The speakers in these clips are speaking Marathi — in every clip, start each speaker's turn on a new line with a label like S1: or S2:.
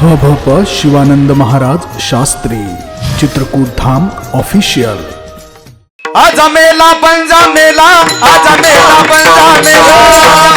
S1: ह भ प शिवानंद महाराज शास्त्री चित्रकूट धाम ऑफिशियल
S2: आजा मेला पंजा मेला आजा मेला पंजा मेला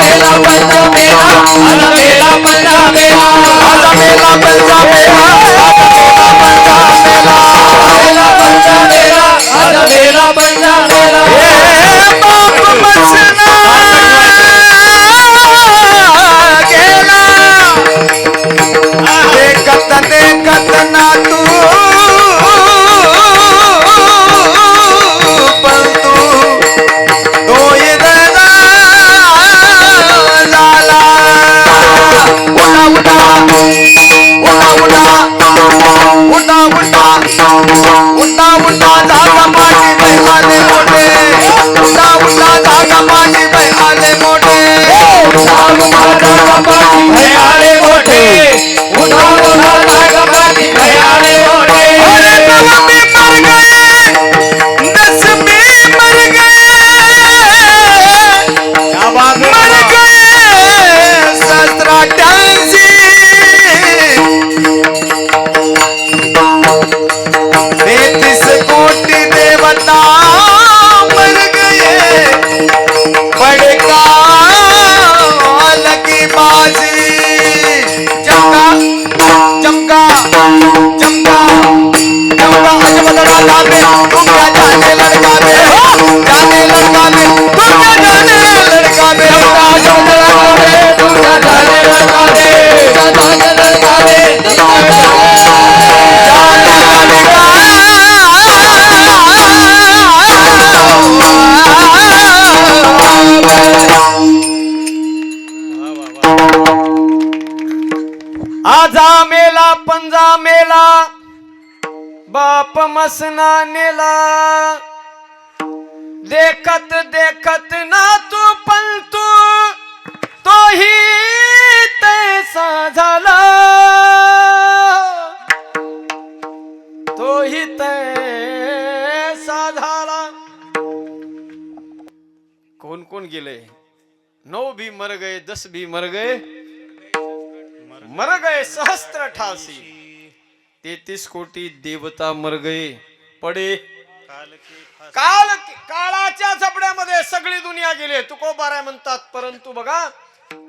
S2: मेला पंजा मेला आजा मेला पंजा मेला आजा मेला पंजा मेला मेला पंजा मेला आसना नेला देखत देखत ना तू पण तू तोही तैसा झाला. तोही तैसा झाला. कोण कोण गेले? नऊ भी मर गए दस भी मर गए मर गए सहस्त्र ठासी. तेतीस कोटी देवता मर गए पडे. काल काळाच्या झपड्यामध्ये सगळी दुनिया गेली. तुकोबाराय म्हणतात परंतु बघा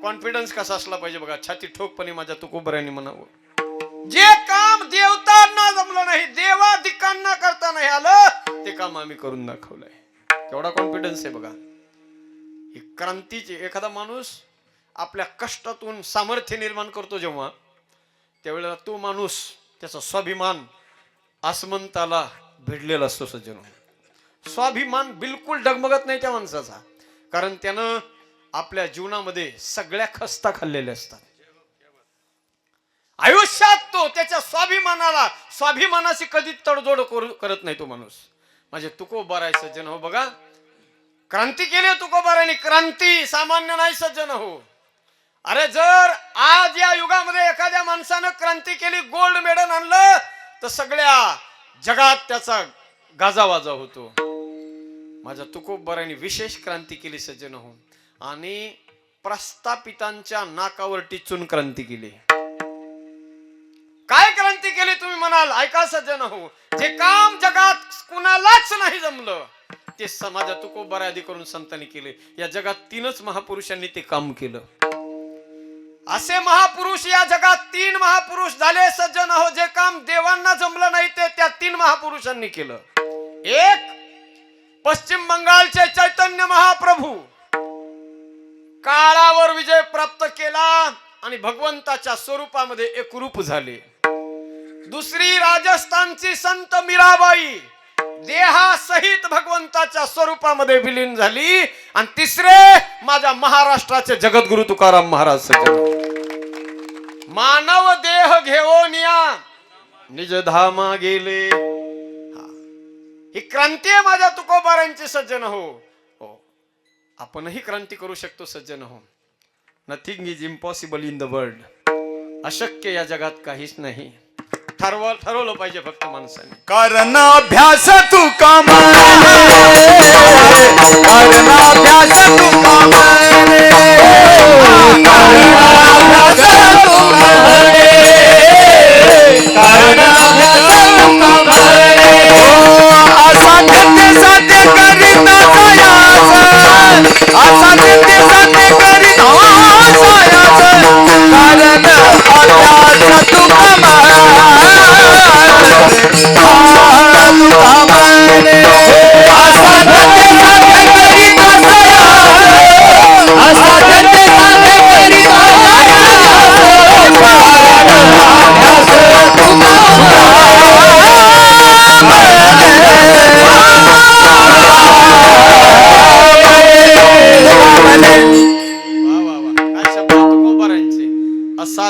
S2: कॉन्फिडन्स कसा असला पाहिजे बघा. छाती ठोकपणे माझ्या तुकोबाऱ्याने म्हणावं. जे काम देवतांना जमलं नाही देवाधिकांना करता नाही आलं ते काम आम्ही करून दाखवलंय. केवढा कॉन्फिडन्स आहे बघा. ही क्रांतीची एखादा माणूस आपल्या कष्टातून सामर्थ्य निर्माण करतो जेव्हा त्यावेळेला तो माणूस त्याचा स्वाभिमान आसमंताला भिडलेला असतो सज्जन. स्वाभिमान बिलकुल डगमगत नाही त्या माणसाचा. कारण त्यानं आपल्या जीवनामध्ये सगळ्या खस्ता खाल्लेल्या असतात. आयुष्यात तो त्याच्या स्वाभिमानाला स्वाभिमानाशी कधी तडजोड करू- करत नाही तो माणूस. माझे तुको बराय सज्जन हो बघा. क्रांती केली तुकोबारांनी. क्रांती सामान्य नाही सज्जन हो. अरे जर आज या युगामध्ये एखाद्या माणसानं क्रांती केली गोल्ड मेडल आणलं तर सगळ्या जगात त्याचा गाजावाजा होतो. माझ्या तुकोबराने विशेष क्रांती केली सज्जन हो आणि प्रस्थापितांच्या नाकावर टिचून क्रांती केली. काय क्रांती केली तुम्ही म्हणाल? ऐका सज्जन हो. जे काम जगात कुणालाच नाही जमलं ते समाजा तुकोबारा आधी करून संतांनी केले. या जगात तीनच महापुरुषांनी ते काम केलं. असे महापुरुष या जगात तीन महापुरुष झाले सज्जन हो जे काम देवांना जमलं नाही ते त्या तीन महापुरुषांनी केलं. एक पश्चिम बंगालचे चैतन्य महाप्रभू. काळावर विजय प्राप्त केला आणि भगवंताच्या स्वरूपामध्ये एकरूप झाले. दुसरी राजस्थानची संत मीराबाई. देहासहित भगवंताच्या स्वरूपामध्ये विलीन झाली. आणि तिसरे माझ्या महाराष्ट्राचे जगद्गुरु तुकाराम महाराज सज्जन. मानव देह घेऊन या. निज धामा गेले. ही. क्रांती आहे माझ्या तुकोबारांची सज्जन हो. हो. आपणही क्रांती करू शकतो सज्जन हो. Nothing is impossible in the world अशक्य या जगात काहीच नाही. ठरव ठरवलं पाहिजे फक्त माणसाने.
S3: कारण अभ्यास तू कामा कारण अभ्यास तू कामा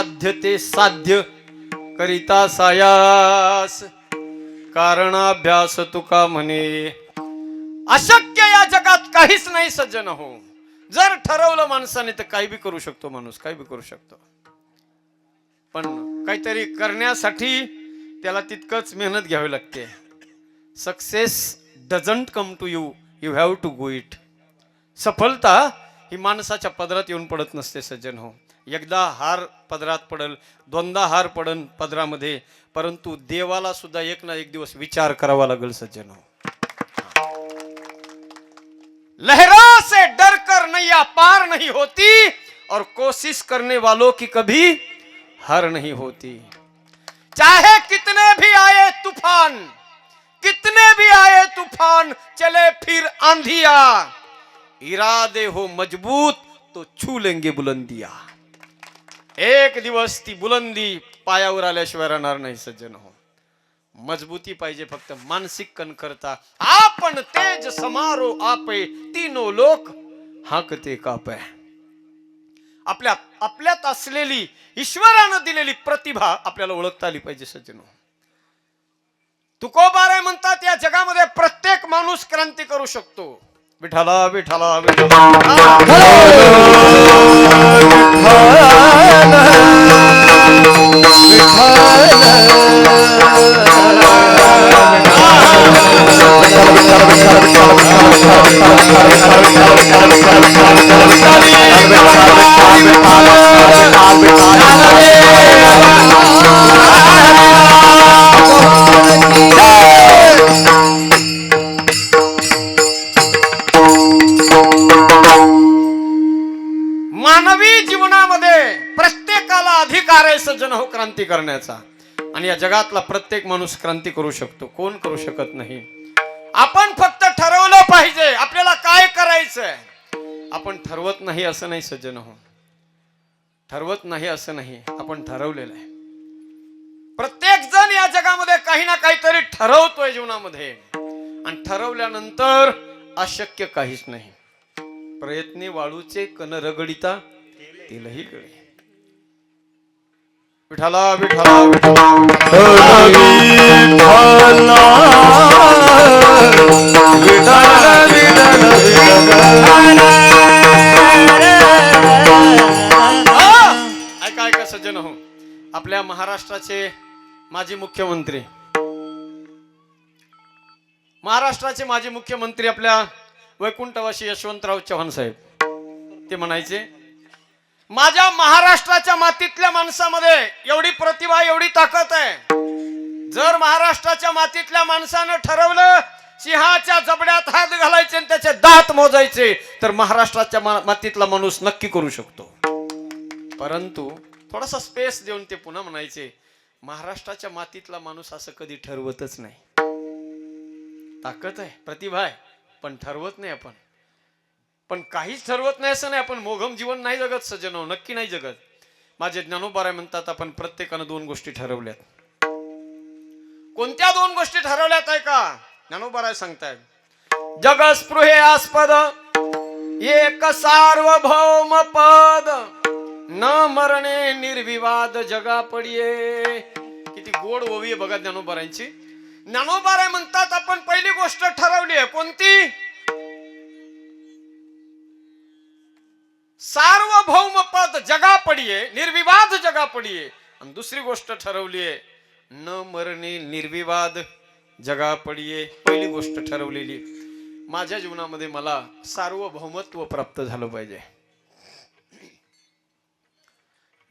S3: साध्य ते
S2: साध्य करिता सायास. कारणाभ्यास तुका म्हणे? अशक्य या जगात काहीच नाही सज्जन हो. जर ठरवलं माणसाने तर काही बी करू शकतो माणूस काही बी करू शकतो. पण काहीतरी करण्यासाठी त्याला तितकंच मेहनत घ्यावी लागते. Success doesn't come to you you have to go it सफलता ही माणसाच्या पदरात येऊन पडत नसते सज्जन हो. एकदा हार पदरात पडल दोनदा हार पडन पदरामध्ये परंतु देवाला सुद्धा एक ना एक दिवस विचार करावा लागेल सज्जन हो. लहरा से डर कर नैया पार नहीं होती और कोशिश करने वालों की कभी हार नहीं होती। चाहे कितने भी आए तूफान कितने भी आए तूफान चले फिर आंधिया। इरादे हो मजबूत तो छू लेंगे बुलंदिया। एक दिवस ती बुलंदी पायावर आल्याशिवाय राहणार नाही सज्जन हो. मजबूती पाहिजे फक्त मानसिक कणखरता. आपण तेज समारो आपे तीनो लोक हाकते कापे. आपल्या आपल्यात असलेली ईश्वरानं दिलेली प्रतिभा आपल्याला ओळखता आली पाहिजे सज्जनो हो. तुकोबारे म्हणतात या जगामध्ये प्रत्येक माणूस क्रांती करू शकतो. विठाला विठाला विठाला क्रांती करण्याचा. आणि या जगातला प्रत्येक माणूस क्रांती करू शकतो. कोण करू शकत नाही? आपण फक्त ठरवलं पाहिजे आपल्याला काय करायचंय? आपण ठरवत नाही असं नाही सज्जन हो. ठरवत नाही असं नाही आपण ठरवलेलं आहे. प्रत्येक जण या जगामध्ये काही ना काहीतरी ठरवतोय जीवनामध्ये. आणि ठरवल्यानंतर अशक्य काहीच नाही. प्रयत्ने वाळूचे कन रगडिता तिलही गळे. विठाला विठाला विठाला हा! ऐका ऐका सज्जन हो. आपल्या महाराष्ट्राचे माजी मुख्यमंत्री. महाराष्ट्राचे माजी मुख्यमंत्री आपल्या वैकुंठवासी यशवंतराव चव्हाण साहेब. ते म्हणायचे माझ्या महाराष्ट्राच्या मातीतल्या माणसामध्ये एवढी प्रतिभा एवढी ताकद आहे. जर महाराष्ट्राच्या मातीतल्या माणसानं ठरवलं सिंहाच्या जबड्यात हात घालायचे आणि त्याचे दात मोजायचे तर महाराष्ट्राच्या मातीतला माणूस नक्की करू शकतो. परंतु थोडासा स्पेस देऊन ते पुन्हा म्हणायचे महाराष्ट्राच्या मातीतला माणूस असं कधी ठरवतच नाही. ताकद आहे प्रतिभा आहे पण ठरवत नाही आपण. पण काहीच ठरवत नाही असं नाही आपण मोघम जीवन नाही जगत सज्जनो नक्की नाही जगत. माझे ज्ञानोबाराय म्हणतात आपण प्रत्येकानं दोन गोष्टी ठरवल्यात. कोणत्या दोन गोष्टी ठरवल्यात आहे का? ज्ञानोबाराय जगस्पृहे आसपद एक सार्वभौम पद. न मरणे निर्विवाद जगा पडिये. किती गोड ओवी आहे बघा ज्ञानोबारांची ज्ञानोबाराय म्हणतात आपण पहिली गोष्ट ठरवली आहे कोणती? सार्वभौम पद जगा पडिये निर्विवाद जगा पडिये. आणि दुसरी गोष्ट ठरवली न मरणे निर्विवाद जगा पडिये. पहिली गोष्ट ठरवलेली माझ्या जीवनामध्ये मला सार्वभौमत्व प्राप्त झालं पाहिजे.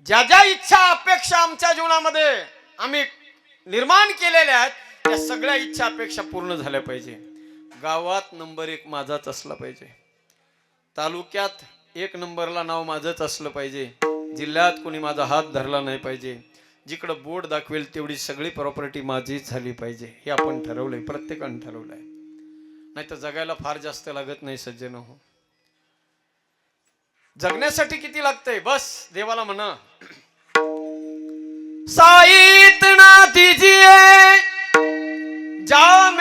S2: ज्या ज्या इच्छा अपेक्षा आमच्या जीवनामध्ये आम्ही निर्माण केलेल्या आहेत त्या सगळ्या इच्छा अपेक्षा पूर्ण झाल्या पाहिजे. गावात नंबर एक माझाच असला पाहिजे. तालुक्यात एक नंबरला नाव माझंच असलं पाहिजे. जिल्ह्यात कोणी माझा हात धरला नाही पाहिजे. जिकडं बोर्ड दाखवेल तेवढी सगळी प्रॉपर्टी माझीच झाली पाहिजे. हे आपण ठरवलंय प्रत्येकाने ठरवलंय. नाही तर जगायला फार जास्त लागत नाही सज्जन हो. जगण्यासाठी किती लागतंय? बस देवाला म्हणा. साईत ना जा में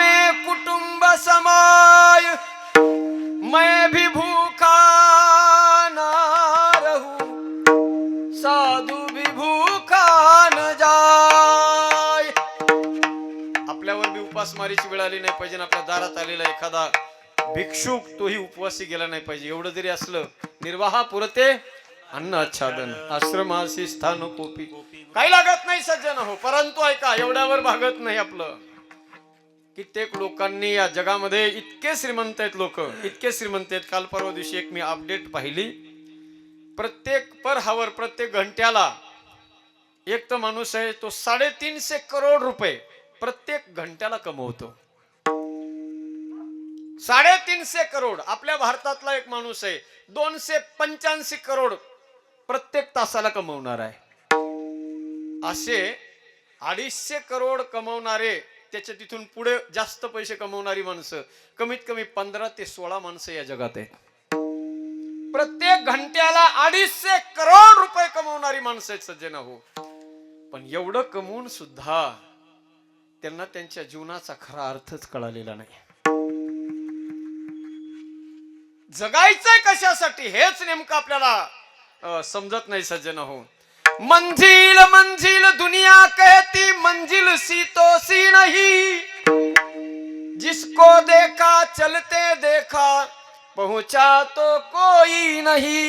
S2: बी वेळ आली नाही पाहिजे आपल्या दारात आलेला एखादा भिक्षुक तोही उपवासी गेला नाही पाहिजे. एवढं जरी असलं निर्वाहा पुरते अन्न आच्छादन आश्रमासी स्थान कोपी. काही लागत नाही सज्जन हो परंतु ऐका एवढ्यावर भागत नाही आपलं. कित्येक लोकांनी या जगामध्ये इतके श्रीमंत आहेत लोक इतके श्रीमंत आहेत. काल परवा दिवशी एक मी अपडेट पाहिली. प्रत्येक पर हावर प्रत्येक घंट्याला एक तर माणूस आहे तो साडेतीनशे करोड रुपये प्रत्येक घंट्याला कमवतो. साडेतीनशे करोड आपल्या भारतातला एक माणूस आहे. दोनशे पंच्याऐंशी करोड प्रत्येक तासाला कमवणार आहे. असे अडीचशे करोड कमवणारे त्याच्या तिथून पुढे जास्त पैसे कमवणारी माणसं कमीत कमी पंधरा ते सोळा माणसं या जगात आहेत. प्रत्येक घंट्याला अडीचशे करोड रुपये कमवणारी माणसं आहेत सज्जन हो पण एवढं कमवून सुद्धा त्यांना त्यांच्या जीवनाचा खरा अर्थच कळालेला नाही. जगायचंय कशासाठी हेच नेमकं आपल्याला समजत नाही सज्जन हो. मंजिल मंजिल दुनिया कहती मंजिल सी तो सी नहीं. जिसको देखा चलते देखा पहुंचा तो कोई नहीं.